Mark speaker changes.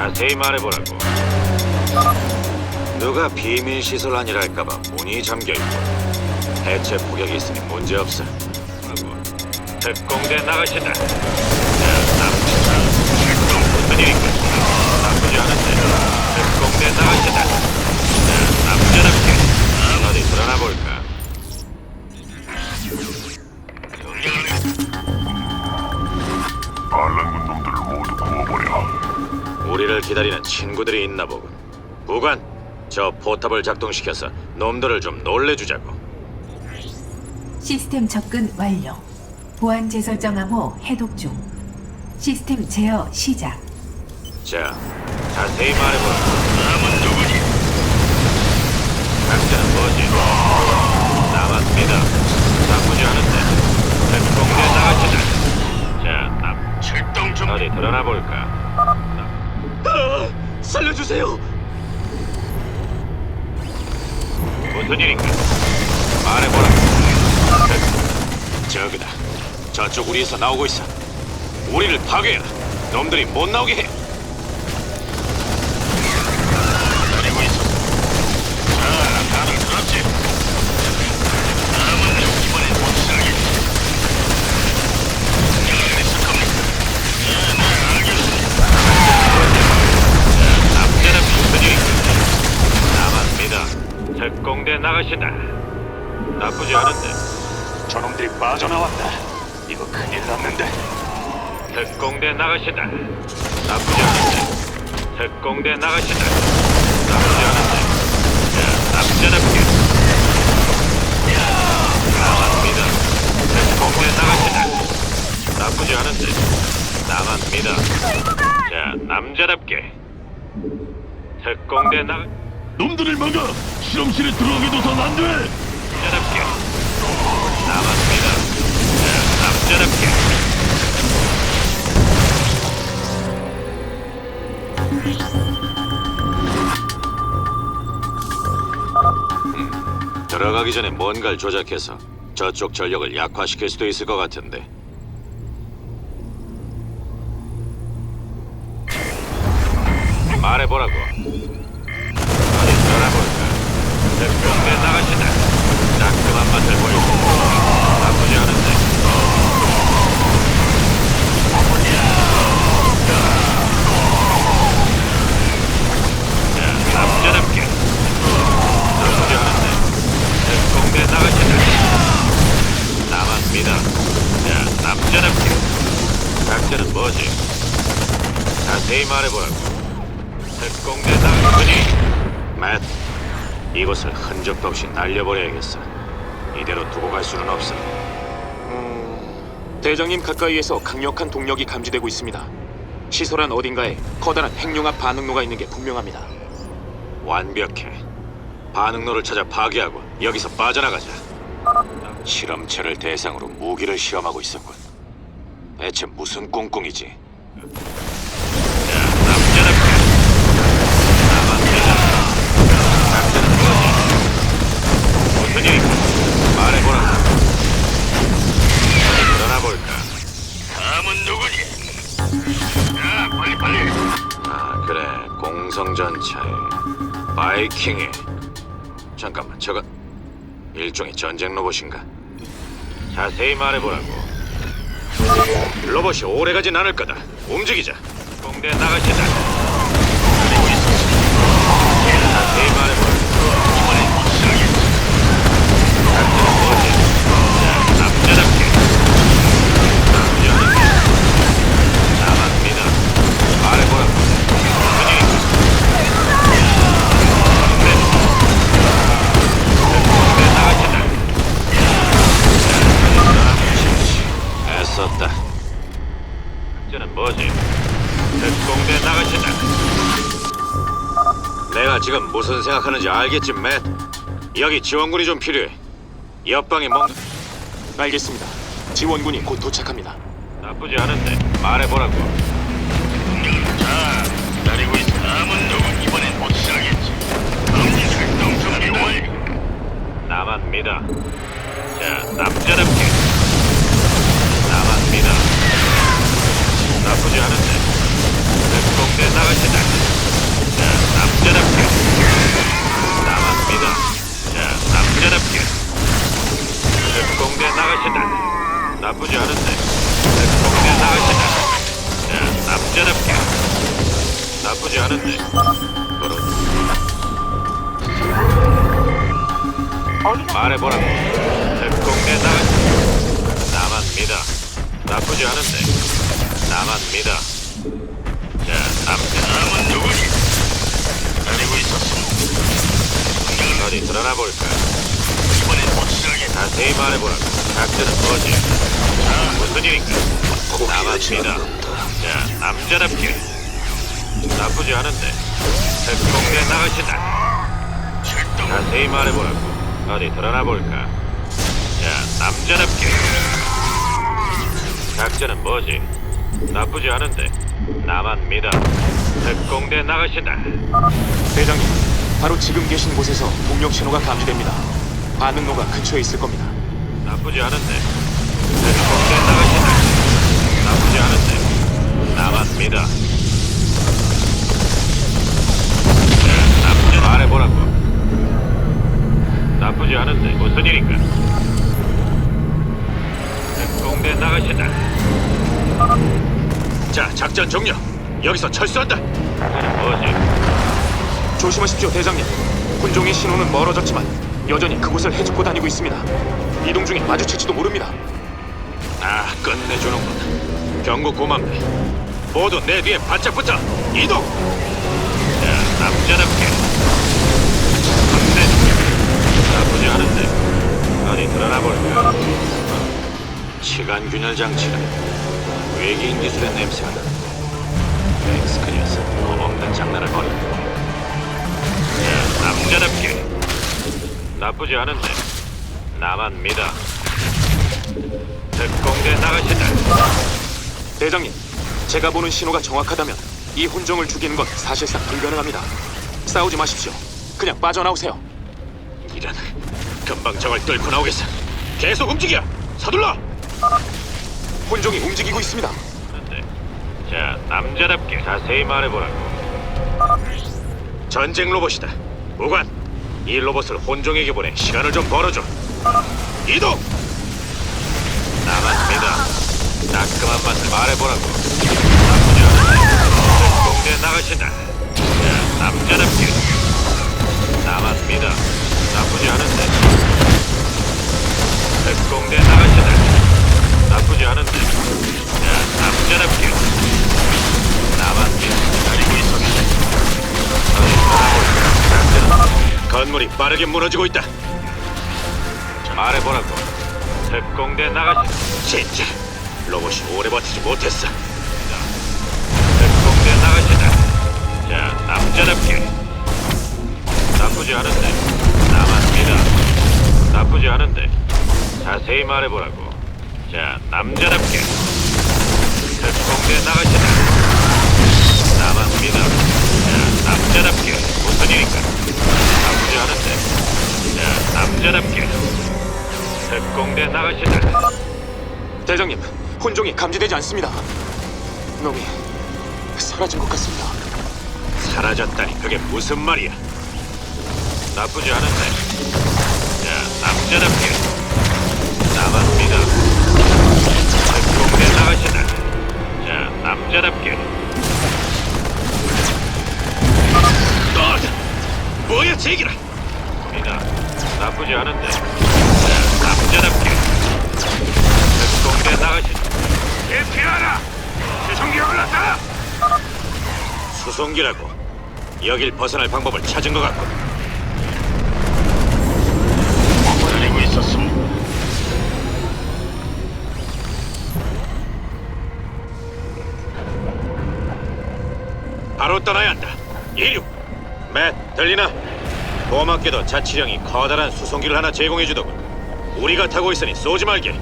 Speaker 1: 자세히 말해보라고. 누가 비밀 시설 아니랄까봐 문이 잠겨 있고 해체 폭격이 있으니 문제 없어. 하고 특공대 나가신다. 자, 남자. 무슨 일인가? 있나 보군. 부관, 저 포탑을 작동시켜서 놈들을 좀 놀래주자고.
Speaker 2: 시스템 접근 완료. 보안 재설정 암호 해독 중. 시스템 제어 시작.
Speaker 1: 자, 자세히 말해보라.
Speaker 3: 남은 누구니?
Speaker 1: 작전은 뭐지? 나
Speaker 4: 살려주세요.
Speaker 1: 무슨 일인가? 말해보라. 저그다. 저쪽 우리에서 나오고 있어. 우리를 파괴해라. 놈들이 못 나오게 해.
Speaker 3: 그리고 있었어. 자, 다들 들었지?
Speaker 1: 특공대 나가신다. 나쁘지 않은데.
Speaker 3: 저놈들이 빠져나왔다. 이거 큰일 났는데.
Speaker 1: 특공대 나가신다. 나쁘지 않은데. 특공대 나가신다. 나쁘지 않은데. 자, 남자답게. 믿어. 특공대 나가신다. 나쁘지 않은데. 믿어. 자, 남자답게. 특공대 나가.
Speaker 3: 놈들을 막아! 실험실에 들어가게 둬선 안 돼!
Speaker 1: 남자답게. 나만 믿어. 자, 남자답게. 음, 들어가기 전에 뭔가를 조작해서 저쪽 전력을 약화시킬 수도 있을 것 같은데. 말해보라고. 특공대 나가시니. 맷, 이곳을 흔적도 없이 날려버려야겠어. 이대로 두고 갈 수는 없어.
Speaker 4: 대장님 가까이에서 강력한 동력이 감지되고 있습니다. 시설 안 어딘가에 커다란 핵융합 반응로가 있는 게 분명합니다.
Speaker 1: 완벽해. 반응로를 찾아 파괴하고 여기서 빠져나가자. 실험체를 대상으로 무기를 시험하고 있었군. 대체 무슨 꿍꿍이지? 공성전차에 바이킹에. 잠깐만 저건 일종의 전쟁 로봇인가? 자세히 말해보라고. 로봇이 오래가진 않을 거다. 움직이자. 공대 나가시다 지금 무슨 생각하는지 알겠지, 맷? 여기 지원군이 좀 필요해. 옆방에 뭔가
Speaker 4: 알겠습니다. 지원군이 곧 도착합니다.
Speaker 1: 나쁘지 않은데 말해보라고.
Speaker 3: 자, 기다리고 있어. 남은 누구 이번엔 확실하겠지. 엄지 출동 준비 완료.
Speaker 1: 나만 믿어. 자, 남자답 그렇 말해보라고 특공대 나가 나만 믿어 나쁘지 않은데. 나만 믿어 자 남자
Speaker 3: 다음은 누구니? 기다리고 있었음.
Speaker 1: 어디 드러나 볼까?
Speaker 3: 이번엔 확실하게
Speaker 1: 자세히 말해보라고 작전은 뭐지 무슨 일인가? 나만 믿어 자 남자답게 나쁘지 않은데. 특공대 나가신다. 자세히 말해보라고. 어디 드러나 볼까? 자 남자답게. 작전은 뭐지? 나쁘지 않은데. 나만 믿어. 특공대 나가신다.
Speaker 4: 대장님, 바로 지금 계신 곳에서 동력 신호가 감지됩니다. 반응로가 근처에 있을 겁니다.
Speaker 1: 나쁘지 않은데. 특공대 나가신다. 나쁘지 않은데. 나만 믿어 말해보라고. 나쁘지 않은데 무슨 일인가? 특공대 나가신다. 자 작전 종료. 여기서 철수한다. 뭐지?
Speaker 4: 조심하십시오, 대장님. 혼종의 신호는 멀어졌지만 여전히 그곳을 헤집고 다니고 있습니다. 이동 중에 마주칠지도 모릅니다.
Speaker 1: 아 끝내주는군 경고 고맙네. 모두 내 뒤에 바짝 붙어. 이동! 자 남자답게 확대 나쁘지 않은데. 어디 드러나 볼까? 시간 균열 장치다 외계인 기술의 냄새가 나는 엑스크 녀석 없는 장난을 벌였고 자 남자답게. 나쁘지 않은데. 나만 믿어. 특공대 나가신다.
Speaker 4: 대장님, 제가 보는 신호가 정확하다면 이 혼종을 죽이는 건 사실상 불가능합니다. 싸우지 마십시오. 그냥 빠져나오세요.
Speaker 1: 이런 금방 저걸 뚫고 나오겠어. 계속 움직여. 서둘러.
Speaker 4: 혼종이 움직이고 있습니다.
Speaker 1: 그런데 자 남자답게 자세히 말해보라고. 전쟁 로봇이다. 무관. 이 로봇을 혼종에게 보내 시간을 좀 벌어줘. 이동. 믿어. 따끔한 맛을 말해보라고. 나쁘지 않은데. 특공대 나가신다. 자 남자답게. 믿어. 나쁘지 않은데. 특공대 나가신다. 나쁘지 않은데. 자, 남자답게. 나만 믿어.
Speaker 3: 기다리고 있었음.
Speaker 1: 건물이 빠르게 무너지고 있다. 말해보라고. 특공대 나가시. 진짜 로봇이 오래 버티지 못했어. 자, 특공대 나가시다. 자, 남자답게. 나쁘지 않은데. 믿어. 나쁘지 않은데. 자세히 말해보라고. 자, 남자답게. 특공대 나가시다. 나만 믿어. 자, 남자답게. 무슨 일인가? 나쁘지 않은데. 자, 남자답게. 특공대 나가시다.
Speaker 4: 대장님, 혼종이 감지되지 않습니다. 놈이 사라진 것 같습니다.
Speaker 1: 사라졌다니 그게 무슨 말이야? 나쁘지 않은데. 자, 남자답게. 믿어. 특공대 나가시다. 자, 남자답게. 너! 뭐야, 제기라! 믿어. 나쁘지 않은데. 자, 남자답게. 특공대 나가시다.
Speaker 3: 대피하라. 수송기 올랐다.
Speaker 1: 수송기라고. 여길 벗어날 방법을 찾은 것 같군. 바로 떠나야 한다. 이륙. 맷, 들리나? 고맙게도 자치령이 커다란 수송기를 하나 제공해주더군. 우리가 타고 있으니 쏘지 말게.